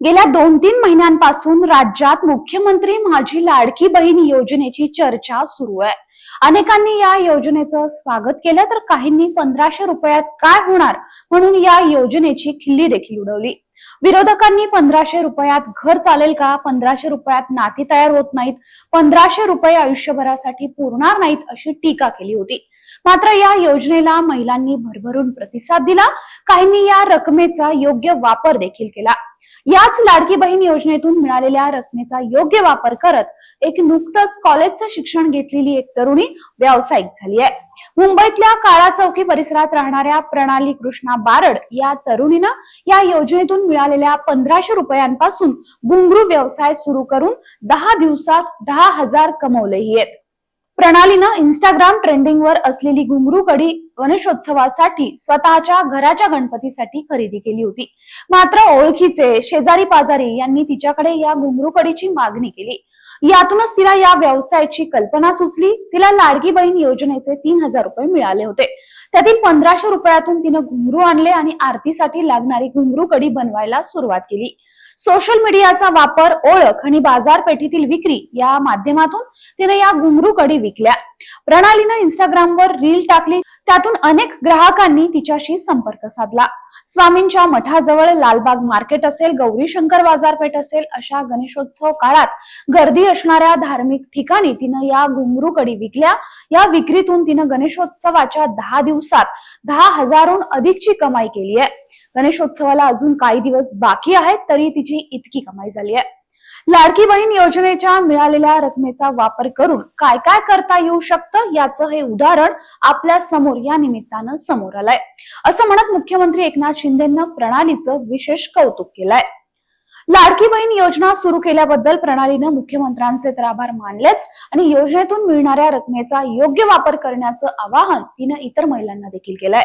गेल्या दोन तीन महिन्यांपासून राज्यात मुख्यमंत्री माझी लाडकी बहीण योजनेची चर्चा सुरू आहे. अनेकांनी या योजनेचं स्वागत केलं तर काहींनी पंधराशे रुपयात काय होणार म्हणून या योजनेची खिल्ली देखील उडवली. विरोधकांनी पंधराशे रुपयात घर चालेल का? पंधराशे रुपयात नाती तयार होत नाहीत. पंधराशे रुपये आयुष्यभरासाठी पुरणार नाहीत अशी टीका केली होती. मात्र या योजनेला महिलांनी भरभरून प्रतिसाद दिला. काहींनी या रकमेचा योग्य वापर देखील केला. याच लाडकी बहीण योजनेतून मिळालेल्या रकमेचा योग्य वापर करत एक नुकतंच कॉलेजचं शिक्षण घेतलेली एक तरुणी व्यावसायिक झाली आहे. मुंबईतल्या काळा चौकी परिसरात राहणाऱ्या प्रणाली कृष्णा बारड या तरुणीनं या योजनेतून मिळालेल्या पंधराशे रुपयांपासून गुंगरू व्यवसाय सुरू करून दहा दिवसात दहा हजार कमवलेही आहेत. प्रणालीनं इंस्टाग्राम ट्रेंडिंगवर असलेली घुंगरू कडी गणेशोत्सवासाठी स्वतःच्या घराच्या गणपतीसाठी खरेदी केली होती. मात्र ओळखीचे शेजारी पाजारी यांनी तिच्याकडे या घुंगरू कडीची मागणी केली. यातूनच तिला या व्यवसायाची कल्पना सुचली. तिला लाडकी बहीण योजनेचे तीन हजार रुपये मिळाले होते. त्यातील पंधराशे रुपयातून तिनं घुंगरू आणले आणि आरतीसाठी लागणारी घुंगरू कडी बनवायला सुरुवात केली. सोशल मीडियाचा वापर ओळख आणि बाजारपेठेतील विक्री या माध्यमातून तिने या घुंगरू कडी विकल्या. प्रणालीनं इंस्टाग्रामवर रील टाकली. त्यातून अनेक ग्राहकांनी तिच्याशी संपर्क साधला. स्वामींच्या मठाजवळ लालबाग मार्केट असेल गौरी शंकर बाजारपेठ असेल अशा गणेशोत्सव काळात गर्दी असणाऱ्या धार्मिक ठिकाणी तिनं या घुंगरू कडी विकल्या. या विक्रीतून तिनं गणेशोत्सवाच्या दहा दिवसात दहा हजारहून अधिकची कमाई केली आहे. गणेशोत्सवाला अजून काही दिवस बाकी आहेत तरी तिची इतकी कमाई झाली आहे. लाडकी बहीण योजनेच्या मिळालेल्या रकमेचा वापर करून काय काय करता येऊ शकतं याचं हे उदाहरण आपल्यासमोर या निमित्तानं समोर आलंय. असं म्हणत मुख्यमंत्री एकनाथ शिंदेंना प्रणालीचं विशेष कौतुक केलंय. लाडकी बहीण योजना सुरू केल्याबद्दल प्रणालीनं मुख्यमंत्र्यांचे तर आभार मानलेच आणि योजनेतून मिळणाऱ्या रकमेचा योग्य वापर करण्याचं आवाहन तिनं इतर महिलांना देखील केलंय.